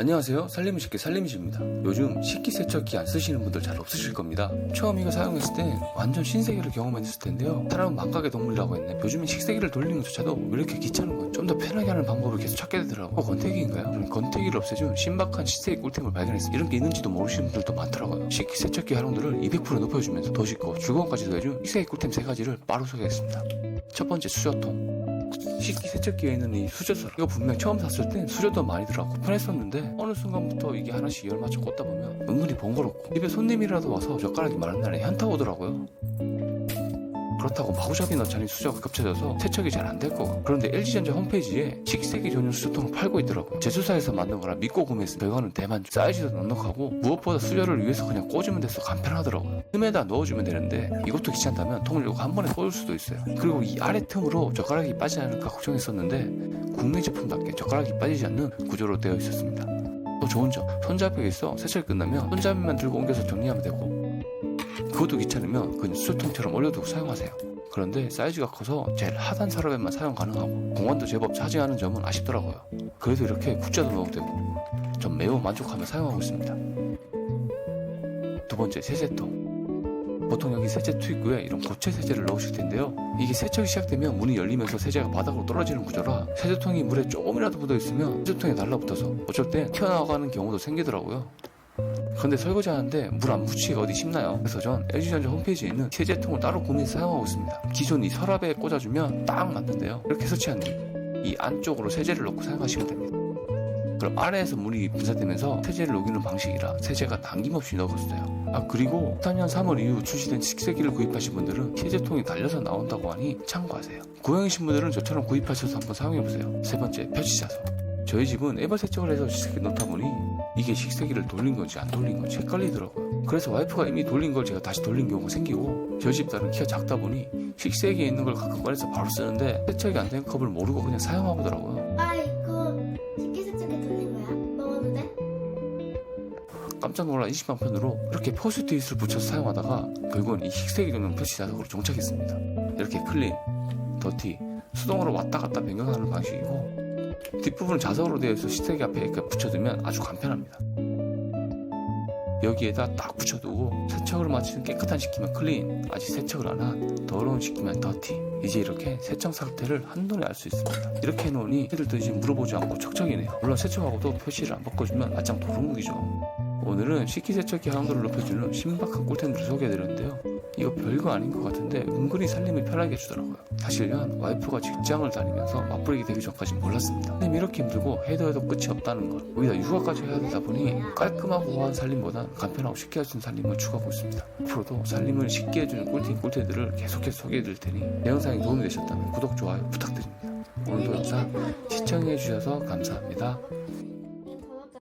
안녕하세요. 살림을 쉽게 살림이십니다. 요즘 식기세척기 안 쓰시는 분들 잘 없으실 겁니다. 처음 이거 사용했을 땐 완전 신세계를 경험했을 텐데요. 사람은 망각의 동물이라고 했네. 요즘은 식세기를 돌리는 것조차도 왜 이렇게 귀찮은 거예요? 좀 더 편하게 하는 방법을 계속 찾게 되더라고요. 어, 건태기인가요? 저는 건태기를 없애준 신박한 식세기 꿀템을 발견했어요. 이런 게 있는지도 모르시는 분들도 많더라고요. 식기세척기 활용도를 200% 높여주면서 더 쉽고 즐거움까지 더해준 식세기 꿀템 3가지를 바로 소개하겠습니다. 첫 번째 수저통. 식기 세척기에 있는 이 수저설 이거 분명 처음 샀을 땐 수저도 많이 들어가고 편했었는데 어느 순간부터 이게 하나씩 열 맞춰 꽂다 보면 은근히 번거롭고 집에 손님이라도 와서 젓가락이 마른 날에 현타 오더라고요 그렇다고 마구잡이 넣자니 수저가 겹쳐져서 세척이 잘 안 될 거고. 그런데 LG전자 홈페이지에 식세기 전용 수저통을 팔고 있더라고요 제조사에서 만든 거라 믿고 구매했으면 별거는 대만족 사이즈도 넉넉하고 무엇보다 수저를 위에서 그냥 꽂으면 돼서 간편하더라고요. 틈에다 넣어주면 되는데 이것도 귀찮다면 통을 요거 한 번에 꽂을 수도 있어요. 그리고 이 아래 틈으로 젓가락이 빠지지 않을까 걱정했었는데 국내 제품답게 젓가락이 빠지지 않는 구조로 되어 있었습니다. 또 좋은 점. 손잡이가 있어 세척이 끝나면 손잡이만 들고 옮겨서 정리하면 되고 그것도 귀찮으면 그냥 수통처럼 올려두고 사용하세요. 그런데 사이즈가 커서 제일 하단 서랍에만 사용 가능하고 공간도 제법 차지하는 점은 아쉽더라고요. 그래도 이렇게 국자도 넣어도 되고 전 매우 만족하며 사용하고 있습니다. 두 번째 세제통. 보통 여기 세제 투입 구에 이런 고체 세제를 넣으실 텐데요. 이게 세척이 시작되면 문이 열리면서 세제가 바닥으로 떨어지는 구조라 세제통이 물에 조금이라도 묻어 있으면 세제통에 달라붙어서 어쩔 땐 튀어나가는 경우도 생기더라고요. 근데 설거지 하는데 물 안 묻히기가 어디 쉽나요? 그래서 전 LG전자 홈페이지에 있는 세제통을 따로 구매해서 사용하고 있습니다. 기존 이 서랍에 꽂아주면 딱 맞는데요. 이렇게 설치한 뒤이 안쪽으로 세제를 넣고 사용하시면 됩니다. 그럼 아래에서 물이 분사되면서 세제를 녹이는 방식이라 세제가 남김없이 넣어줬어요. 아 그리고 작년 3월 이후 출시된 식세기를 구입하신 분들은 세제통이 달려서 나온다고 하니 참고하세요. 고양이신 분들은 저처럼 구입하셔서 한번 사용해보세요. 세 번째 표시자소. 저희 집은 에버 세척을 해서 식세기 넣다 보니 이게 식세기를 돌린 건지 안 돌린 건지 헷갈리더라고요. 그래서 와이프가 이미 돌린 걸 제가 다시 돌린 경우가 생기고 저희 집 딸은 키가 작다 보니 식세기에 있는 걸 가끔 꺼내서 바로 쓰는데 세척이 안 된 컵을 모르고 그냥 사용하더라고요. 아 이거 식기 세척기 돌린 거야? 돼? 깜짝 놀라 인식만편으로 이렇게 포스트잇을 붙여서 사용하다가 결국은 이 식세기 전용 표시 자석으로 정착했습니다. 이렇게 클린, 더티, 수동으로 왔다 갔다 변경하는 방식이고 뒷부분은 자석으로 되어 있어 식세기 앞에 이렇게 붙여두면 아주 간편합니다. 여기에다 딱 붙여두고 세척을 마치는 깨끗한 식기면 클린, 아직 세척을 안 한 더러운 식기면 더티. 이제 이렇게 세척 상태를 한눈에 알 수 있습니다. 이렇게 해놓으니 애들든지 물어보지 않고 척척이네요. 물론 세척하고도 표시를 안 바꿔주면 아짱 도루묵이죠. 오늘은 식기세척기 하운드를 높여주는 신박한 꿀템들을 소개해드렸는데요. 이거 별거 아닌 것 같은데 은근히 살림을 편하게 해주더라고요. 사실은 와이프가 직장을 다니면서 맞벌이게 되기 전까지 몰랐습니다. 살림 이렇게 힘들고 해도 해도 끝이 없다는 걸 거기다 육아까지 해야 되다 보니 깔끔하고 호환 살림보다 간편하고 쉽게 해주는 살림을 추구하고 있습니다. 앞으로도 살림을 쉽게 해주는 꿀템 꿀템들을 계속해서 소개해드릴 테니 내 영상이 도움이 되셨다면 구독, 좋아요 부탁드립니다. 오늘도 영상 시청해주셔서 감사합니다.